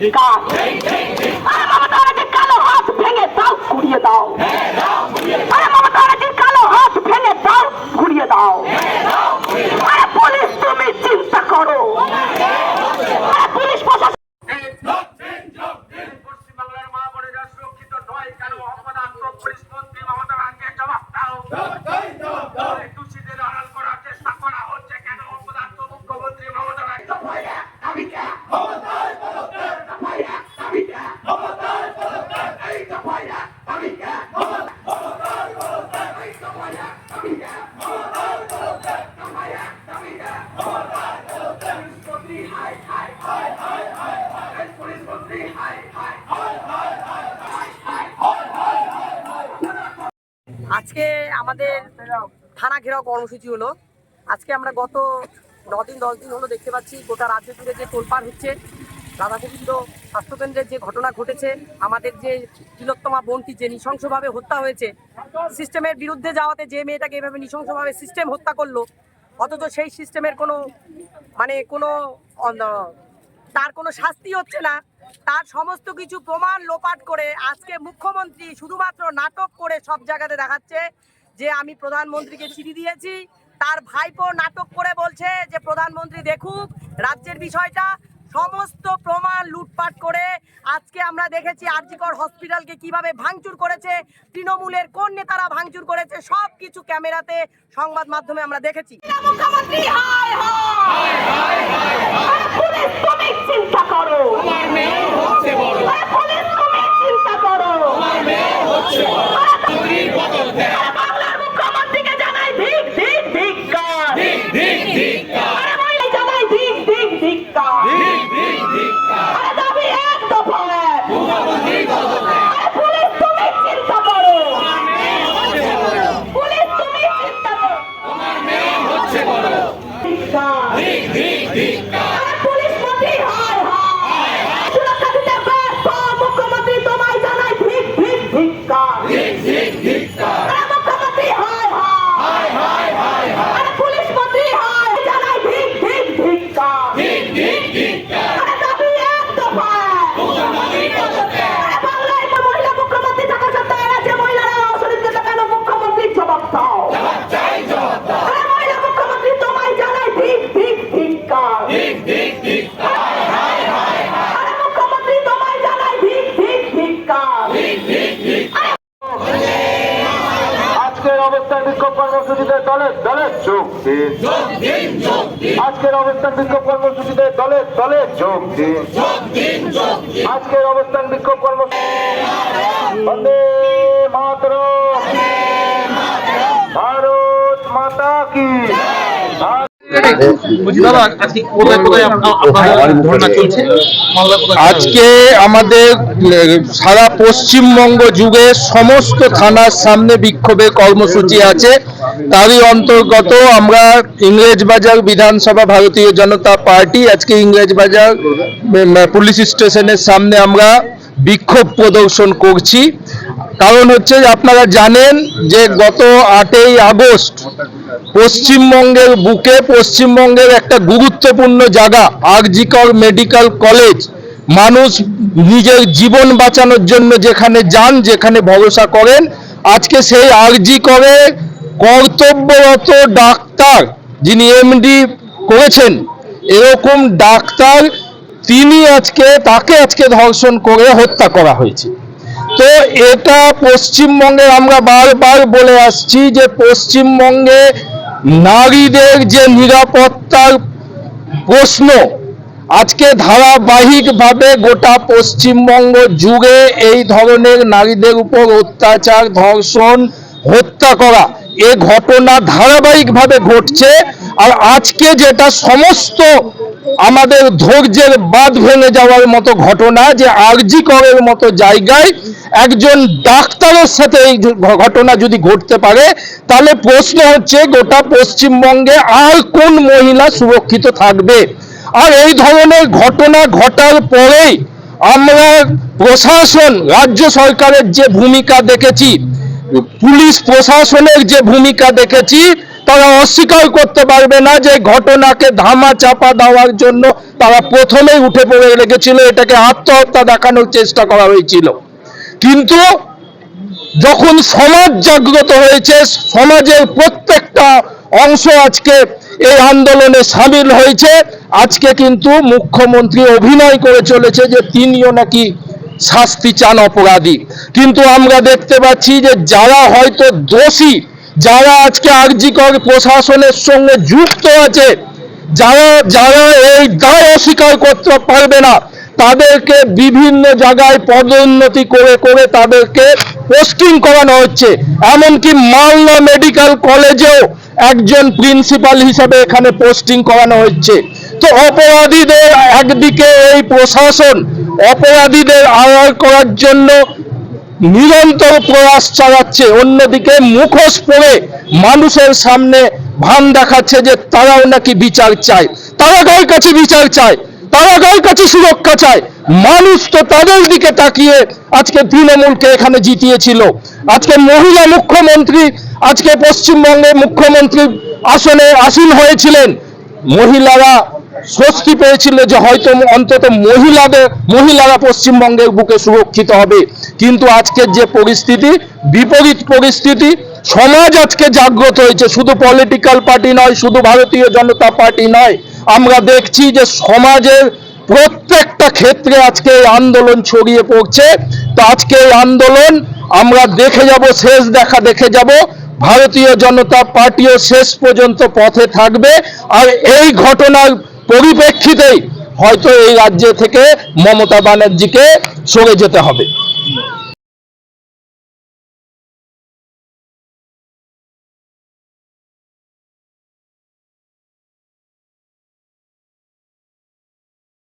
ধিক্কার আরে মমতা ব্যানার্জির কালো হাত ভেঙে দাও ঘুরিয়ে দাও আরে মমতা ব্যানার্জির কালো হাত ভেঙে দাও ঘুরিয়ে দাও আরে পুলিশ তুমি চিন্তা করো আরে পুলিশ প্রশাসন পশ্চিমবাংলার মা বোনেরা সুরক্ষিত নয় কেন অপদার্থ পুলিশ মন্ত্রী মমতা ব্যানার্জি জবাব দাও দোষীদের আড়াল করার চেষ্টা করা হচ্ছে কেন অপদার্থ মুখ্যমন্ত্রী মমতা ব্যানার্জি আজকে আমাদের থানা ঘেরাও কর্মসূচি হলো। আজকে আমরা গত দিন দশ দিন হলো দেখতে পাচ্ছি, গোটা রাজ্য জুড়ে যে তোলপাড় হচ্ছে রাধাগোবিন্দ স্বাস্থ্যকেন্দ্রের যে ঘটনা ঘটেছে, আমাদের যে তিলোত্তমা বোনটি যে নৃশংসভাবে হত্যা হয়েছে, সিস্টেমের বিরুদ্ধে যাওয়াতে যে মেয়েটাকে এভাবে নৃশংসভাবে সিস্টেম হত্যা করল, অথচ সেই সিস্টেমের কোনো মানে কোনো তার কোনো শাস্তি হচ্ছে না তার সমস্ত কিছু প্রমাণ লোপাট করে আজকে মুখ্যমন্ত্রী শুধুমাত্র নাটক করে সব জায়গাতে দেখাচ্ছে যে আমি প্রধানমন্ত্রীকে চিঠি দিয়েছি। তার ভাইপো নাটক করে বলছে যে প্রধানমন্ত্রী দেখুক রাজ্যের বিষয়টা। সমস্ত প্রমাণ লুটপাট করে আজকে আমরা দেখেছি আরজিকর হসপিটালকে কীভাবে ভাঙচুর করেছে তৃণমূলের কোন নেতারা ভাঙচুর করেছে সব কিছু ক্যামেরাতে সংবাদ মাধ্যমে আমরা দেখেছি। মুখ্যমন্ত্রী হায় হায়! Viva কর্মসূচিতে দলে দলে যোগ দিন। আজকের অবস্থান বিক্ষোভ কর্মসূচিতে দলে দলে যোগ দিন। আজকের অবস্থান বিক্ষোভ কর্মসূচি বন্দে মাতরম। আজকে আমাদের সারা পশ্চিমবঙ্গ জুড়ে সমস্ত থানার সামনে বিক্ষোভের কর্মসূচি আছে। তারই অন্তর্গত আমরা ইংরেজবাজার বিধানসভা ভারতীয় জনতা পার্টি আজকে ইংরেজবাজার উম, পুলিশ স্টেশনের সামনে আমরা বিক্ষোভ প্রদর্শন করছি। কারণ হচ্ছে আপনারা জানেন যে গত আটই আগস্ট পশ্চিমবঙ্গের বুকে পশ্চিমবঙ্গের একটা গুরুত্বপূর্ণ জায়গা আরজিকর মেডিকেল কলেজ মানুষ নিজের জীবন বাঁচানোর জন্য যেখানে যান, যেখানে ভরসা করেন, আজকে সেই আরজি করে কর্তব্যরত ডাক্তার যিনি এমডি করেছেন, এরকম ডাক্তার তিনি আজকে, তাকে আজকে ধর্ষণ করে হত্যা করা হয়েছে। তো এটা পশ্চিমবঙ্গে আমরা বারবার বলে আসছি যে পশ্চিমবঙ্গে নারীদের যে নিরাপত্তার প্রশ্ন, আজকে ধারাবাহিকভাবে গোটা পশ্চিমবঙ্গ যুগে এই ধরনের নারীদের উপর অত্যাচার, ধর্ষণ, হত্যা করা, এ ঘটনা ধারাবাহিকভাবে ঘটছে। আর আজকে যেটা সমস্ত আমাদের ধৈর্যের বাঁধ ভেঙে যাওয়ার মতো ঘটনা, যে আরজি করের মতো জায়গায় একজন ডাক্তারের সাথে এই ঘটনা যদি ঘটতে পারে, তাহলে প্রশ্ন হচ্ছে গোটা পশ্চিমবঙ্গে আর কোন মহিলা সুরক্ষিত থাকবে? আর এই ধরনের ঘটনা ঘটার পরেই আমরা প্রশাসন, রাজ্য সরকারের যে ভূমিকা দেখেছি, পুলিশ প্রশাসনের যে ভূমিকা দেখেছি তারা অস্বীকার করতে পারবে না যে ঘটনাকে ধামা চাপা দেওয়ার জন্য তারা প্রথমেই উঠে পড়ে লেগেছিল, এটাকে আত্মহত্যা দেখানোর চেষ্টা করা হয়েছিল। কিন্তু যখন সমাজ জাগ্রত হয়েছে, সমাজের প্রত্যেকটা অংশ আজকে এই আন্দোলনে সামিল হয়েছে। আজকে কিন্তু মুখ্যমন্ত্রী অভিনয় করে চলেছে যে তিনিও নাকি শাস্তি চান অপরাধী। কিন্তু আমরা দেখতে পাচ্ছি যে যারা হয়তো দোষী যারা আজকে আর্জিকর প্রশাসনের সঙ্গে যুক্ত আছে, যারা যারা এই দায় অস্বীকার করতে পারবে না, তাদেরকে বিভিন্ন জায়গায় পদোন্নতি করে করে তাদেরকে পোস্টিং করানো হচ্ছে। এমনকি মালদা মেডিকেল কলেজেও একজন প্রিন্সিপাল হিসাবে এখানে পোস্টিং করানো হচ্ছে। তো অপরাধীদের একদিকে এই প্রশাসন, অপরাধীদের আড়াল করার জন্য নিরন্তর প্রয়াস চালাচ্ছে, অন্যদিকে মুখোশ পড়ে মানুষের সামনে ভান দেখাচ্ছে যে তারাও নাকি বিচার চায়। তারা গায়ের কাছে বিচার চায়? তারা গায়ের কাছে সুরক্ষা চায়? মানুষ তো তাদের দিকে তাকিয়ে আজকে তৃণমূলকে এখানে জিতিয়েছিল। আজকে মহিলা মুখ্যমন্ত্রী, আজকে পশ্চিমবঙ্গের মুখ্যমন্ত্রী আসনে আসীন হয়েছিলেন। মহিলারা স্বস্তি পেয়েছিল যে হয়তো অন্তত মহিলাদের, মহিলারা পশ্চিমবঙ্গের বুকে সুরক্ষিত হবে। কিন্তু আজকের যে পরিস্থিতি, বিপরীত পরিস্থিতি, সমাজ আজকে জাগ্রত হয়েছে। শুধু পলিটিক্যাল পার্টি নয়, শুধু ভারতীয় জনতা পার্টি নয়। আমরা দেখছি যে সমাজের প্রত্যেকটা ক্ষেত্রে আজকে এই আন্দোলন ছড়িয়ে পড়ছে। তো আজকে এই আন্দোলন আমরা দেখে যাব, শেষ দেখা দেখে যাব। ভারতীয় জনতা পার্টিও শেষ পর্যন্ত পথে থাকবে। আর এই ঘটনার পরিপ্রেক্ষিতেই হয়তো এই রাজ্য থেকে মমতা ব্যানার্জিকে সরে যেতে হবে।